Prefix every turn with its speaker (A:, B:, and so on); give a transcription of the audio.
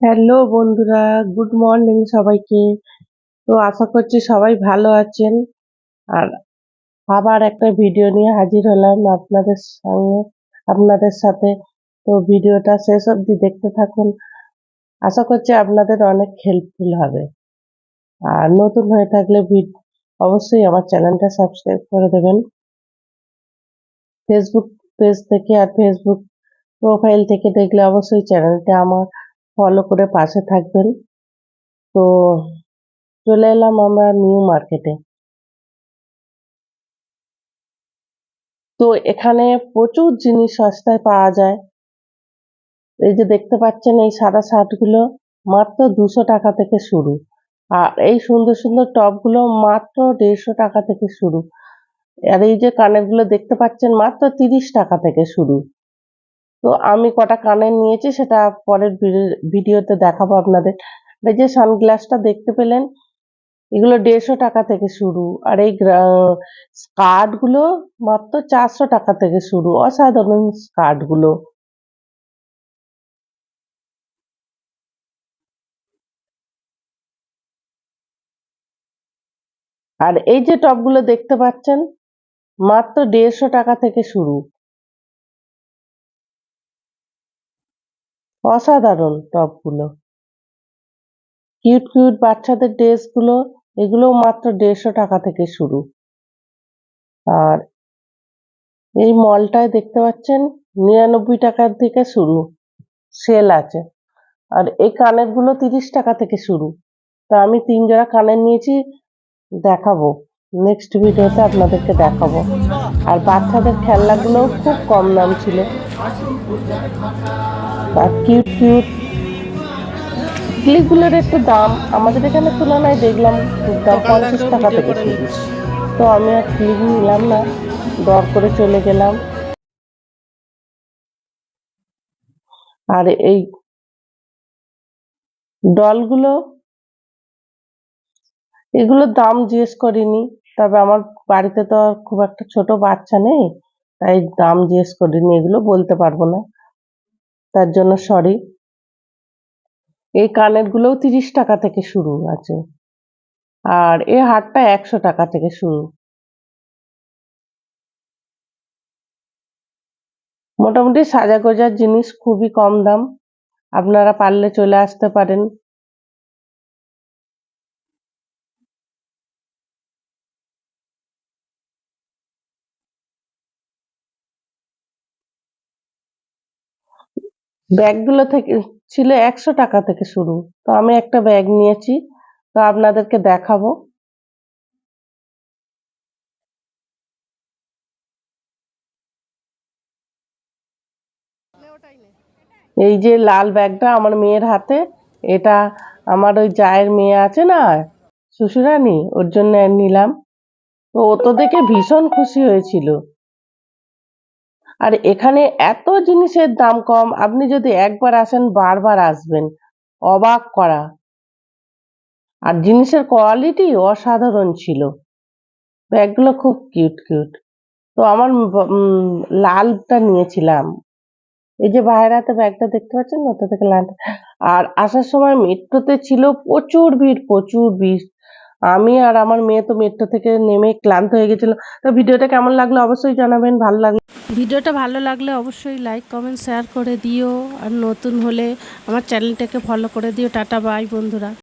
A: Hello বন্ধুরা, good morning সবাইকে। তো আশা করছি সবাই ভালো আছেন। আর আবার একটা ভিডিও নিয়ে হাজির হলাম আপনাদের সঙ্গে, আপনাদের সাথে। তো ভিডিওটা শেষ অবধি দেখতে থাকুন। আশা করছি আপনাদের অনেক হেল্পফুল হবে। আর নতুন হয়ে থাকলে অবশ্যই আমার চ্যানেলটা সাবস্ক্রাইব করে দেবেন। ফেসবুক পেজ থেকে আর ফেসবুক প্রোফাইল থেকে দেখলে অবশ্যই চ্যানেলটা আমার ফলো করে পাশে থাকবেন। তো চলে এলাম আমরা নিউ মার্কেটে তো এখানে প্রচুর জিনিস সস্তায় পাওয়া যায়। এই যে দেখতে পাচ্ছেন এই সাদা শার্টগুলো মাত্র দুশো টাকা থেকে শুরু। আর এই সুন্দর সুন্দর টপগুলো মাত্র দেড়শো টাকা থেকে শুরু। আর এই যে কানেরগুলো দেখতে পাচ্ছেন মাত্র তিরিশ টাকা থেকে শুরু। তো আমি কটা কানের নিয়েছি, সেটা পরের ভিডি- ভিডিওতে দেখাবো আপনাদের। এই যে সানগ্লাসটা দেখতে পেলেন, এগুলো দেড়শো টাকা থেকে শুরু। আর এই স্কার্টগুলো মাত্র চারশো টাকা থেকে শুরু। অসাধারণ স্কার্টগুলো আর এই যে টপগুলো দেখতে পাচ্ছেন, মাত্র দেড়শো টাকা থেকে শুরু। অসাধারণ টপগুলো। কিউট কিউট বাচ্চাদের ড্রেসগুলো এগুলো মাত্র দেড়শো টাকা থেকে শুরু। আর এই মলটায় দেখতে পাচ্ছেন, নিরানব্বই টাকার থেকে শুরু, সেল আছে। আর এই কানেরগুলো তিরিশ টাকা থেকে শুরু। তা আমি তিন জোড়া কানের নিয়েছি, দেখাবো। নেক্সট ভিডিওতে আপনাদেরকে দেখাবো। আর বাচ্চাদের খেলনাগুলোও খুব কম দাম ছিল। আর কিউট কিউট ক্লিপগুলোর একটু দাম। আমাদের এখানে তুলনায় দেখলাম দাম পঞ্চাশ টাকা থেকে শুরু। তো আমি আর ক্লিপ নিলাম না। দর করে চলে গেলাম। আর এই ডলগুলো এগুলোর দাম জিজ্ঞেস করিনি। তবে আমার বাড়িতে তো খুব একটা ছোট বাচ্চা নেই, তাই দাম জিজ্ঞেস করিনি, এগুলো বলতে পারব না। তার জন্য সরি এই কানের গুলোও তিরিশ টাকা থেকে শুরু আছে। আর এ হারটা একশো টাকা থেকে শুরু। মোটামুটি সাজা গোজার জিনিস খুবই কম দাম। আপনারা পারলে চলে আসতে পারেন। ব্যাগগুলো থেকে, ছিল একশো টাকা থেকে শুরু। তো আমি একটা ব্যাগ নিয়েছি, তো আপনাদেরকে দেখাবো। এই যে লাল ব্যাগটা আমার মেয়ের হাতে, এটা আমার ওই জায়ের মেয়ে আছে না শ্বশুরানি ওর জন্য নিলাম। তো ও তো দেখে ভীষণ খুশি হয়েছিল। আর এখানে এত জিনিসের দাম কম, আপনি যদি একবার আসেন, বারবার আসবেন। অবাক করা। আর জিনিসের কোয়ালিটি অসাধারণ ছিল। ব্যাগগুলো খুব কিউট কিউট। তো আমার লালটা নিয়েছিলাম। এই যে বাইরের হাতে ব্যাগটা দেখতে পাচ্ছেন? ওটা থেকে লাল আর আসার সময় মেট্রোতে ছিল প্রচুর ভিড় প্রচুর ভিড়। আমি আর আমার মেয়ে তো মেট্রো থেকে নেমে ক্লান্ত হয়ে গেছিল। তো ভিডিওটা কেমন লাগল অবশ্যই জানাবেন, ভালো লাগল
B: ভিডিওটা ভালো লাগলে অবশ্যই লাইক কমেন্ট শেয়ার করে দিও। আর নতুন হলে আমার চ্যানেলটাকে ফলো করে দিও। টাটা বাই বন্ধুরা।